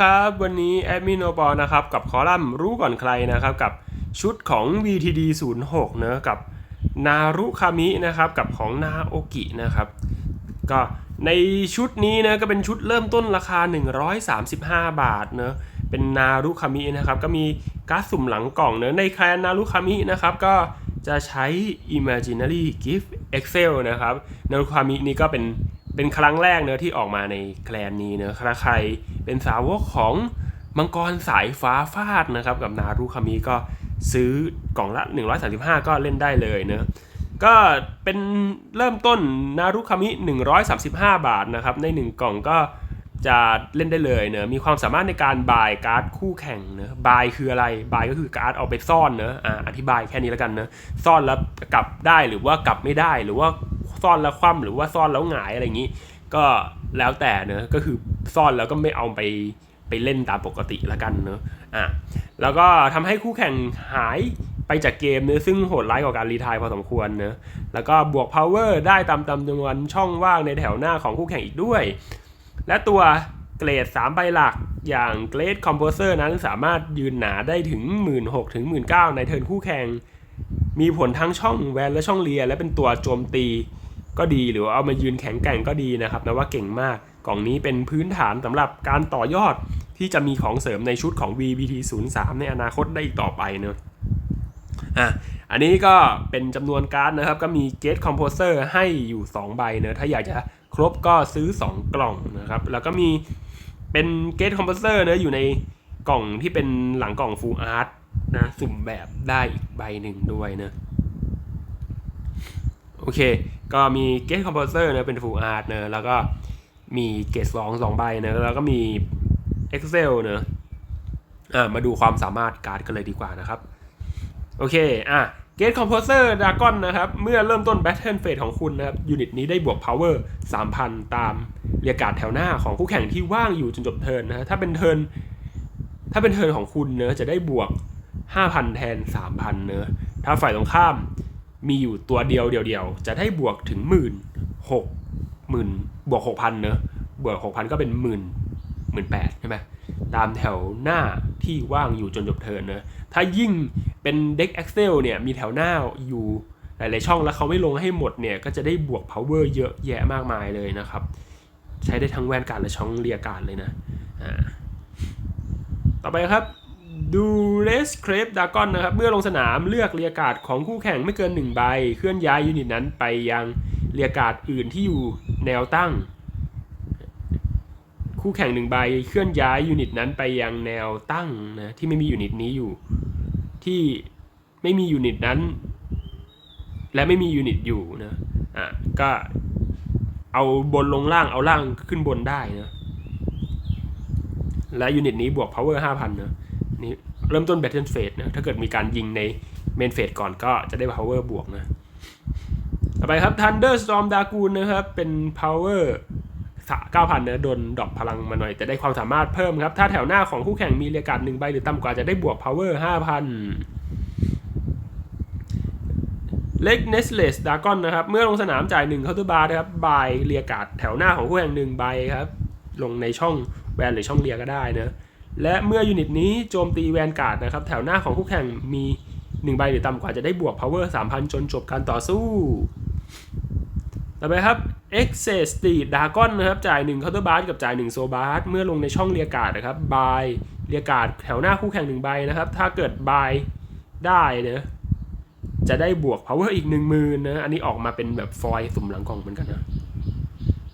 ครับวันนี้แอดมินโอปอนะครับกับคอลัมน์รู้ก่อนใครนะครับกับชุดของ VTD 06เนอะกับนารุคามินะครับกับของนาโอกินะครับก็ในชุดนี้นะก็เป็นชุดเริ่มต้นราคา 135 บาทเนอะเป็นนารุคามินะครับก็มีการ์ดสุ่มหลังกล่องเนอะในแคลนนารุคามินะครับก็จะใช้ Imaginary Gift Excel นะครับนารุคามินี่ก็เป็น เป็นครั้งแรกเนอะที่ออกมาในแคลนนี้เนอะถ้าใครเป็นสาวกของมังกรสายฟ้าฟาดนะครับ กับนารุคามิก็ซื้อกล่องละ 135 ก็เล่นได้เลยเนอะก็เป็นเริ่มต้นนารุคามิ 135 บาทนะครับ ใน 1 กล่องก็จะเล่นได้เลยเนอะมีความสามารถในการบายการ์ดคู่แข่งเนอะบายคืออะไรบายก็คือการ์ดเอาไปซ่อนเนอะอ่าอธิบายแค่นี้แล้วกันเนอะซ่อนแล้วกลับได้หรือว่ากลับไม่ได้หรือว่า ซ่อนแล้วคว่ำหรือว่าซ่อนแล้วหงายอะไรอย่างนี้ ก็แล้วแต่เนอะก็คือซ่อนแล้วก็ไม่เอาไปไปเล่นตามปกติแล้วกันเนอะอะแล้วก็ทำให้คู่แข่งหายไปจากเกมเนอะซึ่งโหดร้ายกว่าการรีทายพอสมควรเนอะแล้วก็บวก power ได้ตามจำนวนช่องว่างในแถวหน้าของคู่แข่งอีกด้วย และตัวเกรด 3 ใบหลักอย่างเกรดคอมโพเซอร์นั้นสามารถยืนหนาได้ถึง 1 6 0 0 0ถึง19,000ในเทิร์นคู่แข่ง มีผลทั้งช่องแวนและช่องเลีย และเป็นตัวโจมตี ก็ดีหรือว่าเอามายืนแข็งแกร่งก็ดีนะครับนะว่าเก่งมากกล่องนี้เป็นพื้นฐานสำหรับการต่อยอดที่จะมีของเสริมในชุดของ VBT 03ในอนาคตได้อีกต่อไปเนอะอะอันนี้ก็เป็นจำนวนการ์ดนะครับ ก็มีเกตคอมโพเซอร์ให้อยู่ 2 ใบเนอะถ้าอยากจะครบก็ซื้อ 2 กล่องนะครับ แล้วก็มีเป็นเกตคอมโพเซอร์เนอะอยู่ในกล่องที่เป็นหลังกล่องฟูลอาร์ตนะสุ่มแบบได้อีกใบหนึ่งด้วยเนอะ อเค ก็มีเกตคอมโพเซอร์เนอะเป็นฟูอาร์ตเนอะแล้วก็มีเกตสองสองใบเนอะแล้วก็มี Excel เนอะอ่ามาดูความสามารถการ์ดกันเลยดีกว่านะครับ โอเค อะ Gate Composer Dragon นะครับ เมื่อเริ่มต้น Battle Phase ของคุณนะครับ ยูนิตนี้ได้บวก Power 3,000 ตามเรียการ์ดแถวหน้าของคู่แข่งที่ว่างอยู่จนจบเทิร์นนะฮะถ้าเป็นเทิร์นถ้าเป็นเทิร์นของคุณเนอะจะได้บวก 5,000 แทน 3,000 เนอะถ้าฝ่ายตรงข้าม มีอยู่ตัวเดียวเดียวๆจะได้บวกถึงหมื่นหกหมื่นบวก6,000เนอะบวก6,000ก็เป็นหมื่นหมื่นแปดใช่ไหมตามแถวหน้าที่ว่างอยู่จนจบเทิร์นเนอะถ้ายิ่งเป็นเด็ก Excel เนี่ยมีแถวหน้าอยู่หลายๆช่องแล้วเขาไม่ลงให้หมดเนี่ยก็จะได้บวก power เยอะแยะมากมายเลยนะครับ ใช้ได้ทั้งแวนการ์ดและช่องเรียการเลยนะอ่าต่อไปครับดู เลสเครปดากอนนะครับ เมื่อลงสนามเลือกเรียการ์ดของคู่แข่งไม่เกิน 1 ใบ เคลื่อนย้ายยูนิตนั้นไปยังเรียการ์ดอื่นที่อยู่แนวตั้ง คู่แข่งหนึ่งใบเคลื่อนย้ายยูนิตนั้นไปยังแนวตั้งนะที่ไม่มียูนิตนี้อยู่ ที่ไม่มียูนิตนั้น และไม่มียูนิตอยู่นะอะก็เอาบนลงล่างเอาล่างขึ้นบนได้นะและยูนิตนี้บวก power 5,000นะนี่ เริ่มต้น battle phase นะถ้าเกิดมีการยิงใน main phase ก่อนก็จะได้ power บวกนะ ต่อไปครับ thunderstorm dragoon นะครับ เป็น power 9,000นะโดนดรอปพลังมาหน่อย แต่ได้ความสามารถเพิ่มครับ ถ้าแถวหน้าของคู่แข่งมีเรียการหนึ่งใบหรือต่ำกว่าจะได้บวก power 5,000เล็กเนสเลสดากอนนะครับ เมื่อลงสนามจ่าย1เคาน์เตอร์บาร์นะครับ บายเรียการ์ดแถวหน้าของคู่แข่งหนึ่งใบครับ ลงในช่องแวนหรือช่องเรียก็ได้นะ และเมื่อยูนิตนี้โจมตีแวนการ์ดนะครับ แถวหน้าของคู่แข่งมี 1 ใบหรือต่ำกว่าจะได้บวก power 3,000 จนจบการต่อสู้ ต่อไปครับ e x c e s t e e d Dragon นะครับ จ่าย 1 Counter Blast กับจ่าย1 Soul Blast เมื่อลงในช่องเรียการ์ดนะครับบายเรียการ์ดแถวหน้าคู่แข่ง 1 ใบนะครับ ถ้าเกิดบายได้เนะจะได้บวก power อีก 1 0,000นะ อันนี้ออกมาเป็นแบบฟอยล์สุ่มหลังกล่องเหมือนกันนะ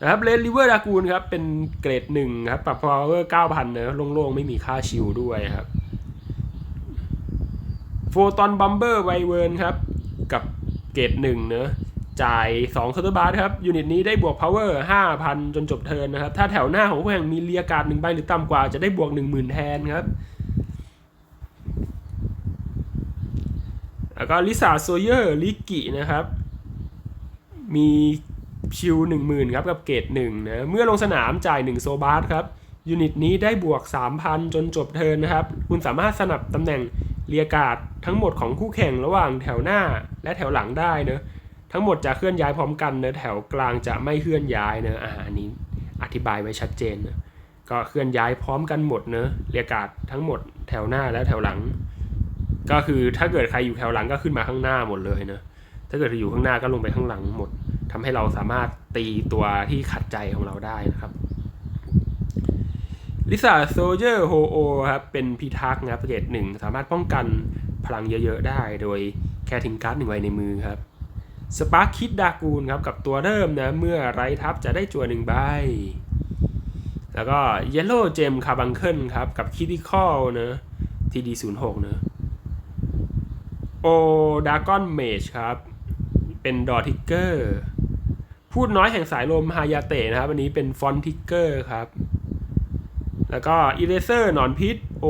นะครับ Red River Dragoon ครับ เป็นเกรด1ครับ ปรับ power 9,000นเนอะโล่งๆ ไม่มีค่าชิลด้วยครับ Photon Bomber w y v e r n ครับ กับเกรด1เนอะจ่าย2เคาน์เตอร์บาร์ครับ ยูนิตนี้ได้บวก power 5,000 จนจบเทิร์นนะครับ ถ้าแถวหน้าของแข่งมีเรียการ์ดหนึ่งใบหรือต่ำกว่าจะได้บวก 10,000 แทนครับ แล้วก็ลิซ่าโซเยอร์ลิกินะครับ มี ชิล10,000ครับกับเกรด1นะเมื่อลงสนามจ่าย 1 โซบาร์ครับยูนิตนี้ได้บวก 3,000 จนจบเทินนะครับ คุณสามารถสนับตำแหน่งเรียกาดทั้งหมดของคู่แข่งระหว่างแถวหน้าและแถวหลังได้เนะทั้งหมดจะเคลื่อนย้ายพร้อมกันเนะแถวกลางจะไม่เคลื่อนย้ายเนะอาหารนี้อธิบายไว้ชัดเจนนะก็เคลื่อนย้ายพร้อมกันหมดเนอะเรียกาดทั้งหมดแถวหน้าและแถวหลัง ก็คือถ้าเกิดใครอยู่แถวหลังก็ขึ้นมาข้างหน้าหมดเลยเนอะถ้าเกิดอยู่ข้างหน้าก็ลงไปข้างหลังหมด ทำให้เราสามารถตีตัวที่ขัดใจของเราได้นะครับลิซ่าโซเจอร์โฮโอครับเป็นพิทักษ์นะครับเกรดหนึ่งสามารถป้องกันพลังเยอะๆได้ โดยแค่ทิ้งการ์ดหนึ่งไว้ในมือครับสปาร์คคิดดากูลครับกับตัวเริ่มนะเมื่อไรทับจะได้จัวหนึ่งใบ แล้วก็เยลโล่เจมคาบังเคิลครับกับคิติคอลนะทีดีศูนย์หกนะโอดากอนเมจครับ เป็นดอทิกเกอร์ พูดน้อยแห่งสายลมฮายาเตะนะครับ อันนี้เป็นฟอนทิกเกอร์ครับ แล้วก็อีเลเซอร์หนอนพิษโอ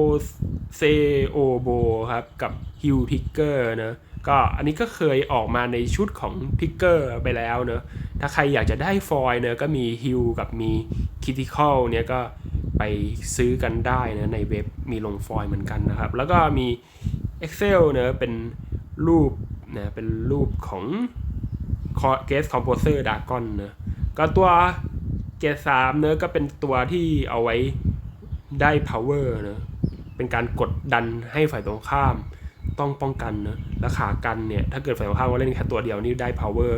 เซโอโบครับกับฮิวทิกเกอร์นะก็อันนี้ก็เคยออกมาในชุดของทิกเกอร์ไปแล้วเนอะถ้าใครอยากจะได้ฟอยเนอะก็มีฮิวกับมีคิติคอลเนี่ยก็ไปซื้อกันได้นะในเว็บมีลงฟอยเหมือนกันนะครับ แล้วก็มี Excel เนอะเป็นรูปนะเป็นรูปของ เกสคอมโพเซอร์ดากอนเนอะก็ตัวเกสสามเนอะก็เป็นตัวที่เอาไว้ได้ power เนอะเป็นการกดดันให้ฝ่ายตรงข้ามต้องป้องกันเนอะแล้วขากันเนี่ยถ้าเกิดฝ่ายตรงข้ามเขาเล่นแค่ตัวเดียวนี่ได้ power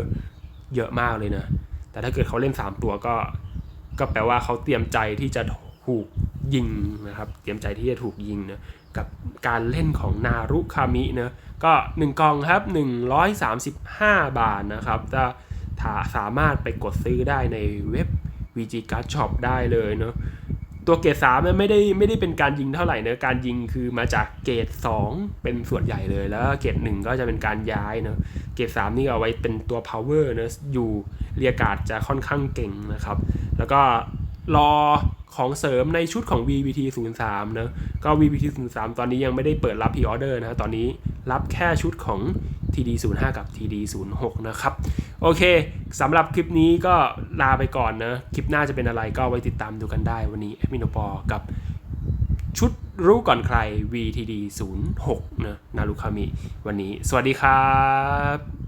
เยอะมากเลยนะ แต่ถ้าเกิดเขาเล่น 3 ตัวก็ ก็แปลว่าเขาเตรียมใจที่จะถูก ยิงนะครับ เตรียมใจที่จะถูกยิงนะกับการเล่นของนารุคามิเนะก็ 1 กล่องครับ 135 บาทนะครับจะถ้าสามารถไปกดซื้อได้ในเว็บ VG Card Shop ได้เลยเนาะตัวเกรดสามไม่ได้ไม่ได้เป็นการยิงเท่าไหร่เนอะการยิงคือมาจากเกรด2 เป็นส่วนใหญ่เลยแล้วเกรดหนึ่งก็จะเป็นการย้ายเนอะเกรดสามนี่เอาไว้เป็นตัว power เนอะอยู่เรียกาดจะค่อนข้างเก่งนะครับ แล้วก็ รอของเสริมในชุดของ VVT 03เนอะก็ VVT 03ตอนนี้ยังไม่ได้เปิดรับ pre order นะตอนนี้รับแค่ชุดของ TD 05กับ TD 06นะครับ โอเคสำหรับคลิปนี้ก็ลาไปก่อนนะ คลิปหน้าจะเป็นอะไรก็ไว้ติดตามดูกันได้วันนี้แอมินโอปอกับชุดรู้ก่อนใคร VTD 06นะนารุคามิ วันนี้ สวัสดีครับ